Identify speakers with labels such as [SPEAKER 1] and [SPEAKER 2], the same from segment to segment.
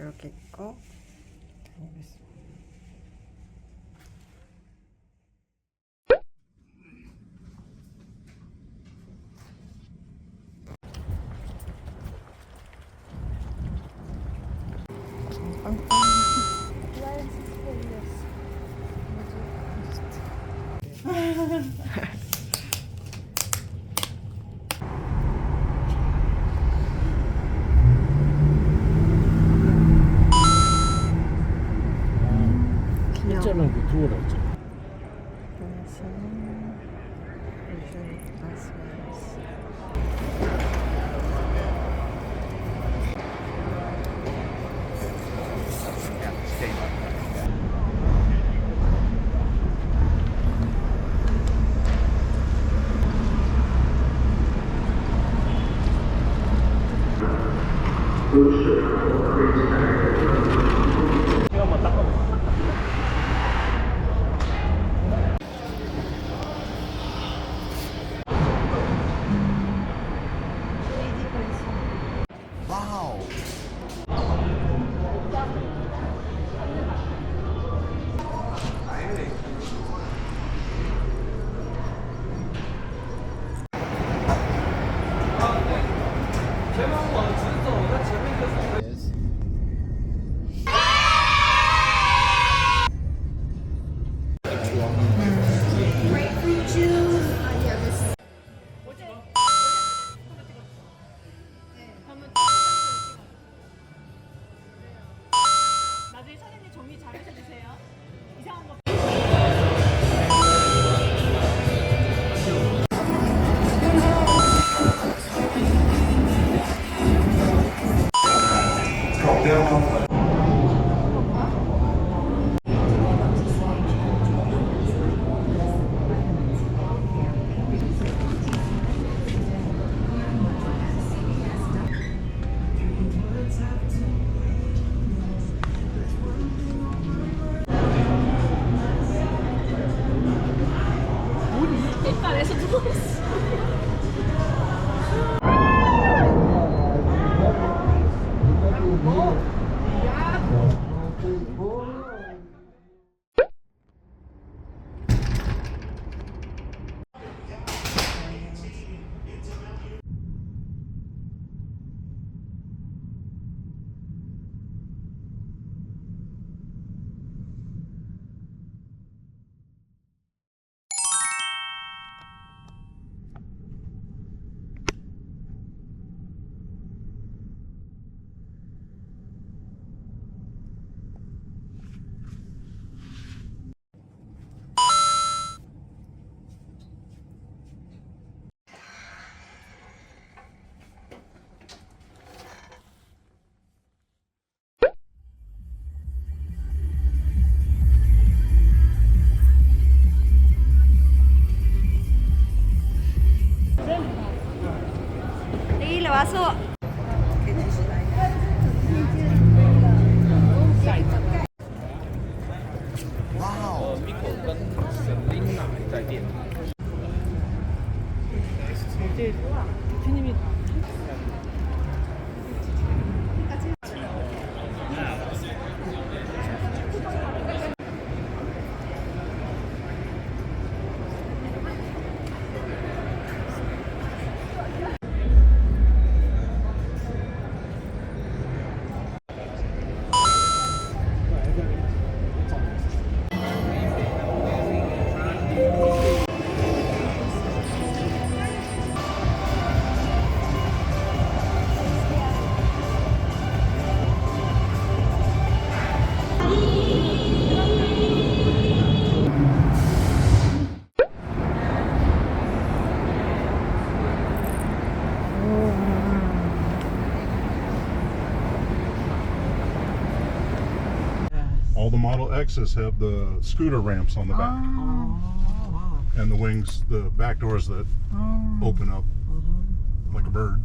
[SPEAKER 1] 이렇게 있고 다니겠습니다. 귀여워.
[SPEAKER 2] 일자는 그 그거라 했죠.
[SPEAKER 1] 그
[SPEAKER 3] 나중 哇哦米果跟森林
[SPEAKER 4] 奶在店。里
[SPEAKER 3] 对听见没
[SPEAKER 5] All the Model X's have the scooter ramps on the back, and the wings, the back doors that open up like a bird.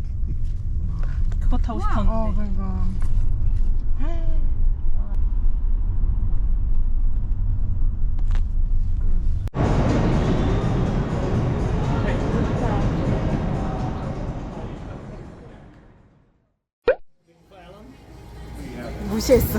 [SPEAKER 3] 그거 타고
[SPEAKER 1] 어
[SPEAKER 3] 싶었는데.
[SPEAKER 1] 그거 무시했어.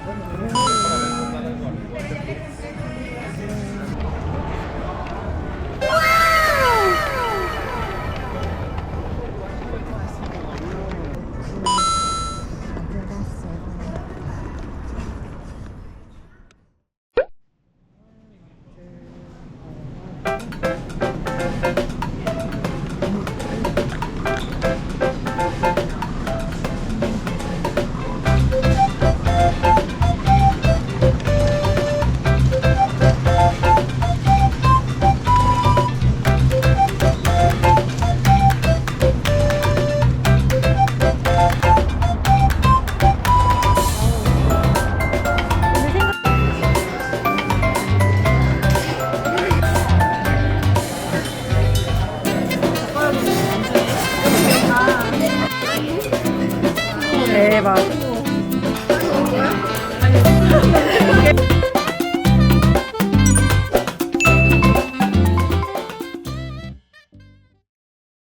[SPEAKER 1] Eyvallah.